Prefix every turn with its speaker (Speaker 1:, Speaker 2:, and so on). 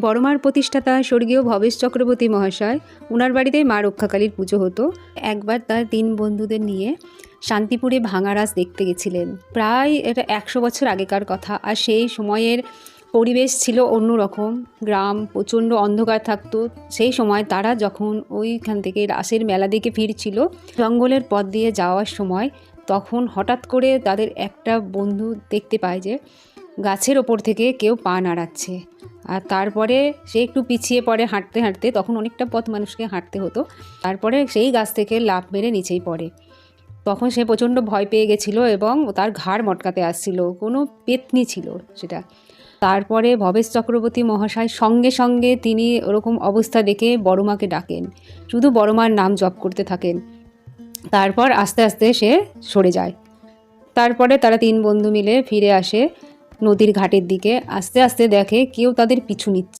Speaker 1: বড়মার প্রতিষ্ঠাতা স্বর্গীয় ভবেশ চক্রবর্তী মহাশয় ওনার বাড়িতেই মা রক্ষাকালীর পুজো হতো। একবার তার তিন বন্ধুদের নিয়ে শান্তিপুরে ভাঙারাস দেখতে গেছিলেন। প্রায় এটা একশো বছর আগেকার কথা। আর সেই সময়ের পরিবেশ ছিল অন্যরকম। গ্রাম প্রচণ্ড অন্ধকার থাকতো। সেই সময় তারা যখন ওইখান থেকে রাসের মেলা দিকে ফিরছিল, জঙ্গলের পথ দিয়ে যাওয়ার সময়, তখন হঠাৎ করে তাদের একটা বন্ধু দেখতে পায় যে, গাছের ওপর থেকে কেউ পা নাড়াচ্ছে। আর তারপরে সে একটু পিছিয়ে পড়ে হাঁটতে হাঁটতে, তখন অনেকটা পথ মানুষকে হাঁটতে হতো। তারপরে সেই গাছ থেকে লাফ মেরে নিচেই পড়ে। তখন সে প্রচণ্ড ভয় পেয়ে গেছিল এবং তার ঘাড় মটকাতে আসছিল, কোনো পেতনি ছিল সেটা। তারপরে ভবেশ চক্রবর্তী মহাশয় সঙ্গে সঙ্গে তিনি ওরকম অবস্থা দেখে বড়মাকে ডাকেন। শুধু বড়মার নাম জপ করতে থাকেন। তারপর আস্তে আস্তে সে সরে যায়। তারপরে তারা তিন বন্ধু মিলে ফিরে আসে। নদীর ঘাটের দিকে আস্তে আস্তে দেখে কেউ তাদের পিছু নিচ্ছে।